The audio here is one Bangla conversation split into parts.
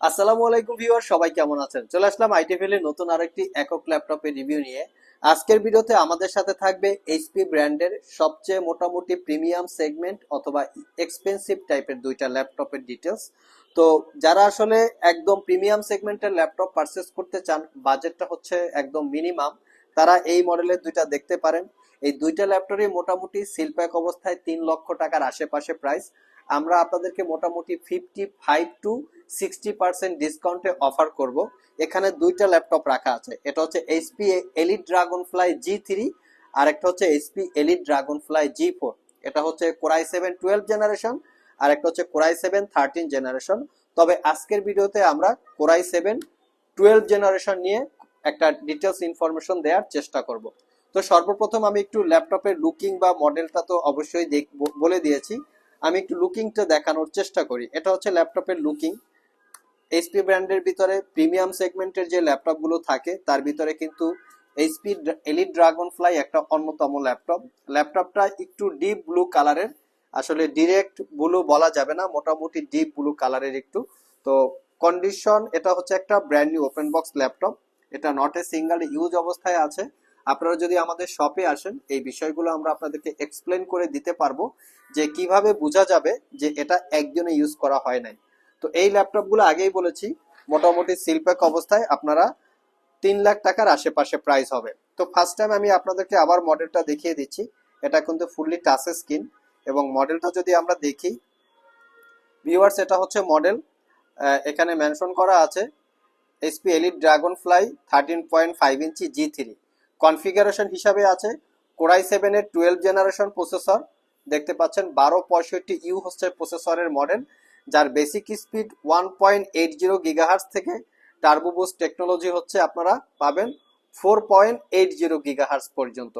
আসসালামু আলাইকুম ভিউয়ার, সবাই কেমন আছেন? চলে আসলাম আইটিভিএল এর নতুন আরেকটি একক ল্যাপটপের রিভিউ নিয়ে। আজকের ভিডিওতে আমাদের সাথে থাকবে এইচপি ব্র্যান্ডের সবচেয়ে মোটামুটি প্রিমিয়াম সেগমেন্ট অথবা এক্সপেন্সিভ টাইপের দুইটা ল্যাপটপের ডিটেলস তো যারা আসলে একদম প্রিমিয়াম সেগমেন্টের ল্যাপটপ পারচেস করতে চান বাজেটটা হচ্ছে একদম মিনিমাম তারা এই মডেলের দুইটা দেখতে পারেন। এই দুইটা ল্যাপটপই মোটামুটি সিলপ্যাক অবস্থায় তিন লক্ষ টাকার আশেপাশে প্রাইস আমরা আপনাদেরকে মোটামুটি fifty five to sixty percent ডিসকাউন্টে অফার করব। এখানে দুইটা ল্যাপটপ রাখা আছে। এটা হচ্ছে HP Elite Dragonfly G three আর একটা হচ্ছে HP Elite Dragonfly G four এটা হচ্ছে Core i seven twelve generation আর একটা হচ্ছে কোরাই সেভেন থার্টিন জেনারেশন তবে আজকের ভিডিওতে আমরা কোরাই সেভেন টুয়েলভ জেনারেশন নিয়ে একটা ডিটেলস ইনফরমেশন দেওয়ার চেষ্টা করব। তো সর্বপ্রথম আমি একটু ল্যাপটপের লুকিং বা মডেলটা তো অবশ্যই বলে দিয়েছি। আমি একটু লুকিংটা দেখানোর চেষ্টা করি। এটা হচ্ছে ল্যাপটপের লুকিং। এইচপি ব্র্যান্ডের ভিতরে প্রিমিয়াম সেগমেন্টের যে ল্যাপটপগুলো থাকে, তার ভিতরে কিন্তু এইচপি এলিট ড্রাগন ফ্লাই একটা অন্যতম ল্যাপটপ। ল্যাপটপটা একটু ডিপ ব্লু কালারের আসলে ডিরেক্ট ব্লু বলা যাবে না, মোটামুটি ডিপ ব্লু কালারের একটু। তো কন্ডিশন এটা হচ্ছে একটা brand new open box laptop. এটা নট এ সিঙ্গেল ইউজ অবস্থায় আছে। আপনারা যদি আমাদের শপে আসেন, এই বিষয়গুলো আমরা আপনাদেরকে এক্সপ্লেন করে দিতে পারব যে কীভাবে বোঝা যাবে যে এটা একজনে ইউজ করা হয় নাই। তো এই ল্যাপটপগুলো আগেই বলেছি, মোটামুটি সিলপ্যাক অবস্থায় আপনারা তিন লাখ টাকার আশেপাশে প্রাইস হবে। তো ফার্স্ট টাইম আমি আপনাদেরকে আবার মডেলটা দেখিয়ে দিচ্ছি। এটা কিন্তু ফুললি টাচ স্ক্রিন এবং মডেলটা যদি আমরা দেখি ভিউয়ার্স এটা হচ্ছে মডেল এখানে মেনশন করা আছে HP Elite Dragonfly thirteen point five inch G three configuration হিসাবে আছে কোরাই সেভেনের টুয়েলভ জেনারেশন প্রসেসর। দেখতে পাচ্ছেন বারো পঁয়ষট্টি ইউ হচ্ছে প্রসেসরের মডেল, যার basic speed one point eight zero gigahertz থেকে টার্বোবুস টেকনোলজি হচ্ছে আপনারা পাবেন four point eight zero gigahertz পর্যন্ত।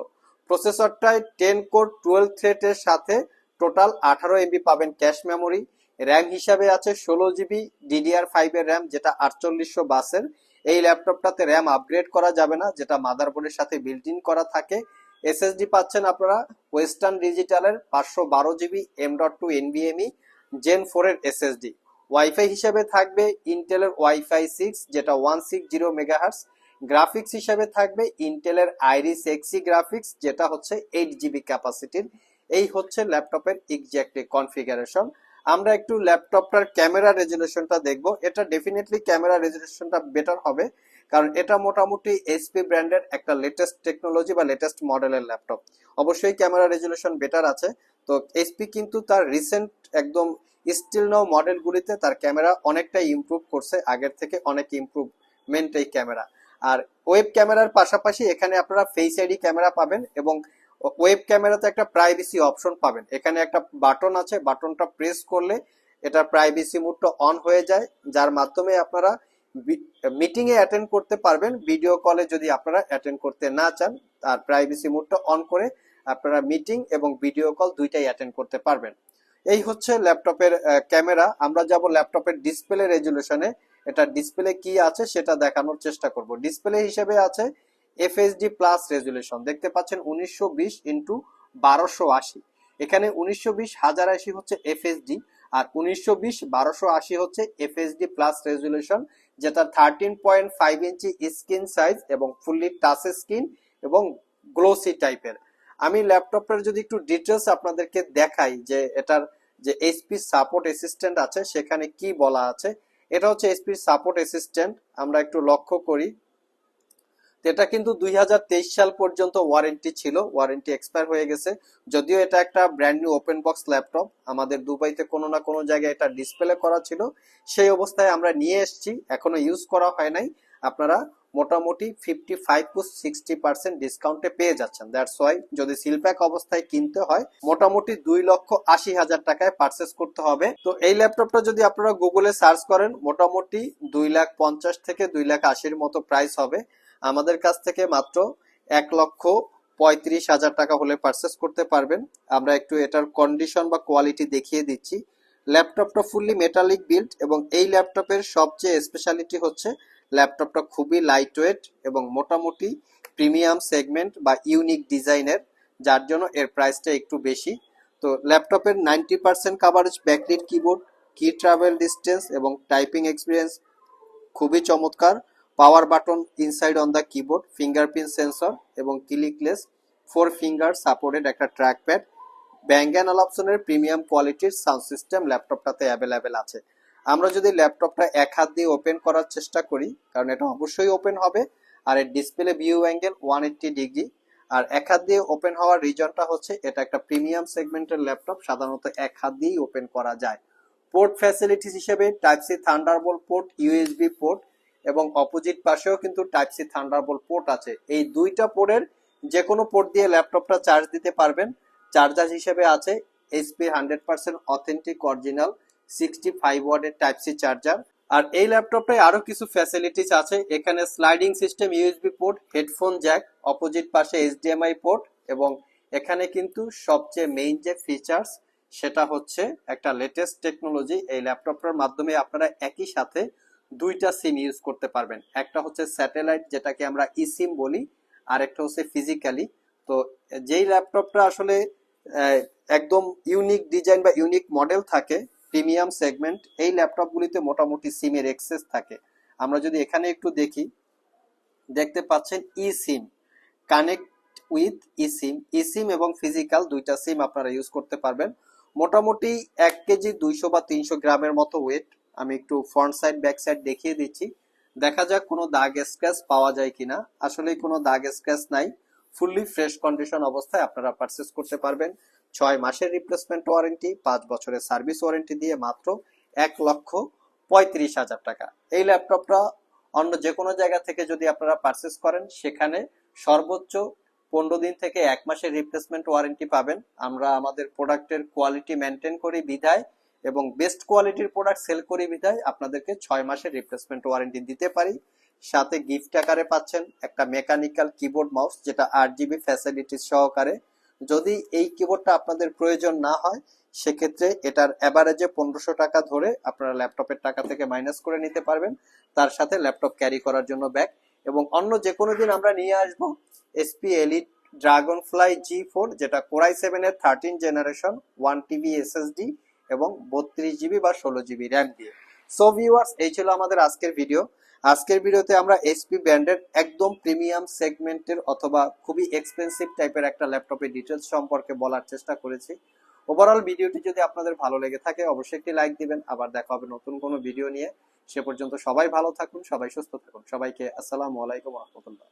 প্রসেসরটায় টেন কোর টুয়েলভ থ্রেটের সাথে টোটাল আঠারো এমবি পাবেন ক্যাশ মেমোরি র্যাম হিসাবে আছে ষোলো জিবি ডিডিআর ফাইভের র্যাম যেটা আটচল্লিশশো বাসের। এই ল্যাপটপটাতে র্যাম আপগ্রেড করা যাবে না, যেটা মাদারবোর্ডের সাথে বিল্ট ইন করা থাকে। এসএসডি পাচ্ছেন আপনারা ওয়েস্টার্ন ডিজিটালের পাঁচশো বারো জিবি এম ডট টু এনবিএমই জেন ফোরের এসএসডি ওয়াইফাই হিসেবে থাকবে ইন্টেলের ওয়াইফাই সিক্স যেটা one six zero megahertz graphics হিসেবে থাকবে ইন্টেলের আইরিস এক্সি গ্রাফিক্স যেটা হচ্ছে এইট জিবি ক্যাপাসিটির এই হচ্ছে ল্যাপটপের এক্স্যাক্টলি কনফিগারেশন আমরা একটু ল্যাপটপটার ক্যামেরা রেজুলেশনটা দেখব। এটা ডেফিনেটলি ক্যামেরা রেজুলেশনটা বেটার হবে, কারণ এটা মোটামুটি এইচপি ব্র্যান্ডের একটা লেটেস্ট টেকনোলজি বা লেটেস্ট মডেলের ল্যাপটপ। অবশ্যই ক্যামেরা রেজুলেশন বেটার আছে। তো এইচপি কিন্তু তার রিসেন্ট একদম স্টিল নাও মডেলগুলিতে তার ক্যামেরা অনেকটাই ইমপ্রুভ করছে, আগের থেকে অনেক ইমপ্রুভমেন্ট এই ক্যামেরা। আর ওয়েব ক্যামেরার পাশাপাশি এখানে আপনারা ফেস আইডি ক্যামেরা পাবেন এবং ওয়েব ক্যামেরাতে একটা প্রাইভেসি অপশন পাবেন। এখানে একটা বাটন আছে বাটনটা প্রেস করলে এটা প্রাইভেসি মুডটা অন হয়ে যায়, যার মাধ্যমে আপনারা মিটিংয়ে অ্যাটেন্ড করতে পারবেন। ভিডিও কলে যদি আপনারা অ্যাটেন্ড করতে না চান, তার প্রাইভেসি মুডটা অন করে আপনারা মিটিং এবং ভিডিও কল দুইটাই অ্যাটেন্ড করতে পারবেন। এই হচ্ছে ল্যাপটপের ক্যামেরা আমরা যাব ল্যাপটপের ডিসপ্লে রেজুলেশনে এটা ডিসপ্লে কি আছে সেটা দেখানোর চেষ্টা করব। ডিসপ্লে হিসেবে আছে এফএসডি প্লাস রেজুলেশন দেখতে পাচ্ছেন উনিশশো বিশ ইন্টু বারোশো আশি। এখানে উনিশশো বিশ হাজার আশি হচ্ছে এফএসডি আর উনিশশো বিশ বারোশো আশি হচ্ছে এফএসডি প্লাস রেজুলেশন যেটা thirteen point five inch screen size এবং ফুললি টাচ স্ক্রিন এবং গ্লোসি টাইপের আমি ল্যাপটপের যদি একটু ডিটেলস আপনাদেরকে দেখাই যে এটার যে এইচপি সাপোর্ট অ্যাসিস্ট্যান্ট আছে, সেখানে কি বলা আছে, এটা হচ্ছে এইচপি সাপোর্ট অ্যাসিস্ট্যান্ট আমরা একটু লক্ষ্য করি। এটা কিন্তু দুই হাজার তেইশ সাল পর্যন্ত ওয়ারেন্টি ছিল ওয়ারেন্টি এক্সপায়ার হয়ে গেছে। যদিও এটা একটা brand new open box laptop আমাদের দুবাইতে কোনো না কোনো জায়গায় এটা ডিসপ্লে করা ছিল। সেই অবস্থায় আমরা নিয়ে এসেছি, এখনও ইউজ করা হয় নাই। আপনারা মোটামুটি fifty five to sixty percent ডিসকাউন্টে পেয়ে যাচ্ছেন। দ্যাটস ওয়াই যদি সিলপ্যাক অবস্থায় কিনতে হয়, মোটামুটি দুই লক্ষ আশি হাজার টাকায় পারচেস করতে হবে। তো এই ল্যাপটপটা যদি আপনারা গুগলে সার্চ করেন, মোটামুটি দুই লাখ পঞ্চাশ থেকে দুই লাখ আশির মতো প্রাইস হবে। আমাদের কাছ থেকে মাত্র এক লক্ষ পঁয়ত্রিশ হাজার টাকা হলে পারচেস করতে পারবেন। আমরা একটু এটার কন্ডিশন বা কোয়ালিটি দেখিয়ে দিচ্ছি। ল্যাপটপটা ফুললি মেটালিক বিল্ড এবং এই ল্যাপটপের সবচেয়ে স্পেশালিটি হচ্ছে ল্যাপটপটা খুবই লাইট ওয়েট এবং মোটামুটি প্রিমিয়াম সেগমেন্ট বা ইউনিক ডিজাইনের যার জন্য এর প্রাইসটা একটু বেশি। তো ল্যাপটপের ninety percent coverage backlit keyboard key travel distance এবং টাইপিং এক্সপিরিয়েন্স খুবই চমৎকার। Power button inside on the keyboard fingerprint sensor এবং ক্লিকলেস ফোর ফিঙ্গার সাপোর্টেড একটা ট্র্যাক প্যাড ব্যাঙ্গ অ্যান্ড অপশনের প্রিমিয়াম কোয়ালিটির সাউন্ড সিস্টেম ল্যাপটপটাতে অ্যাভেলেবেল আছে। আমরা যদি ল্যাপটপটা এক হাত দিয়ে ওপেন করার চেষ্টা করি, কারণ এটা অবশ্যই ওপেন হবে, আর এর display view angle one eighty degree আর এক হাত দিয়ে ওপেন হওয়ার রিজনটা হচ্ছে এটা একটা প্রিমিয়াম সেগমেন্টের ল্যাপটপ সাধারণত এক হাত দিয়েই ওপেন করা যায়। পোর্ট ফ্যাসিলিটিস হিসেবে type C Thunderbolt port USB port এবং অপোজিট পাশেও কিন্তু টাইপ সি থান্ডারবোল্ট পোর্ট আছে। এই দুইটা পোর্টের যে কোনো পোর্ট দিয়ে ল্যাপটপটা চার্জ দিতে পারবেন। চার্জার হিসেবে আছে HP hundred percent authentic original sixty five ওয়ার্ডের টাইপ সি চার্জার আর এই ল্যাপটপটায় আরও কিছু ফ্যাসিলিটিস আছে। এখানে sliding system USB port headphone jack opposite পাশে এইচডিএমআই পোর্ট এবং এখানে কিন্তু সবচেয়ে মেইন যে ফিচার্স সেটা হচ্ছে একটা লেটেস্ট টেকনোলজি এই ল্যাপটপটার মাধ্যমে আপনারা একই সাথে দুইটা সিম ইউজ করতে পারবেন। একটা হচ্ছে স্যাটেলাইট যেটাকে আমরা ই সিম বলি, আর একটা হচ্ছে ফিজিক্যালি তো যেই ল্যাপটপটা আসলে একদম ইউনিক ডিজাইন বা ইউনিক মডেল থাকে প্রিমিয়াম সেগমেন্ট এই ল্যাপটপগুলিতে মোটামুটি সিমের এক্সেস থাকে। আমরা যদি এখানে একটু দেখি, দেখতে পাচ্ছেন ই সিম কানেক্ট উইথ ই সিম ই সিম এবং ফিজিক্যাল দুইটা সিম আপনারা ইউজ করতে পারবেন। মোটামুটি এক কেজি দুইশো বা তিনশো গ্রামের মতো ওয়েট আমি একটু ফ্রন্ট সাইড ব্যাক সাইড দেখিয়ে দিচ্ছি। দেখা যাক কোনো দাগ স্ক্র্যাচ পাওয়া যায় কিনা। আসলে কোনো দাগ স্ক্র্যাচ নাই। ফুললি ফ্রেশ কন্ডিশন অবস্থায় আপনারা পারচেস করতে পারবেন। ছয় মাসের রিপ্লেসমেন্ট ওয়ারেন্টি পাঁচ বছরের সার্ভিস ওয়ারেন্টি দিয়ে মাত্র এক লক্ষ পঁয়ত্রিশ হাজার টাকা। এই ল্যাপটপটা অন্য যে কোনো জায়গা থেকে যদি আপনারা পারচেস করেন, সেখানে সর্বোচ্চ পনেরো দিন থেকে এক মাসের রিপ্লেসমেন্ট ওয়ারেন্টি পাবেন। আমরা আমাদের প্রোডাক্টের কোয়ালিটি মেনটেন করি বিধায় এবং বেস্ট কোয়ালিটির প্রোডাক্ট সেল করি বিধায় আপনাদেরকে ছয় মাসের রিপ্লেসমেন্ট ওয়ারেন্টি দিতে পারি। সাথে গিফট আকারে পাচ্ছেন একটা মেকানিক্যাল কিবোর্ড মাউস যেটা আট জিবি ফ্যাসিলিটিস সহকারে। যদি এই কিবোর্ডটা আপনাদের প্রয়োজন না হয়, সেক্ষেত্রে এটার অ্যাভারেজে পনেরোশো টাকা ধরে আপনারা ল্যাপটপের টাকা থেকে মাইনাস করে নিতে পারবেন। তার সাথে ল্যাপটপ ক্যারি করার জন্য ব্যাগ এবং অন্য যে কোনো দিন আমরা নিয়ে আসব HP Elite Dragonfly G four যেটা কোরাই সেভেনের thirteen generation one TB SSD এবং বত্রিশ জিবি বা ষোলো জিবি র্যাম দিয়ে। সো ভিউয়ার্স এই ছিল আমাদের আজকের ভিডিও আজকের ভিডিওতে আমরা এসপি ব্র্যান্ডের একদম প্রিমিয়াম সেগমেন্টের অথবা খুবই এক্সপেন্সিভ টাইপের একটা ল্যাপটপের ডিটেলস সম্পর্কে বলার চেষ্টা করেছি। ওভারঅল ভিডিওটি যদি আপনাদের ভালো লেগে থাকে, অবশ্যই একটি লাইক দিবেন। আবার দেখা হবে নতুন কোনো ভিডিও নিয়ে। সে পর্যন্ত সবাই ভালো থাকুন, সবাই সুস্থ থাকুন। সবাইকে আসসালামু আলাইকুম রহমতুল্লাহ।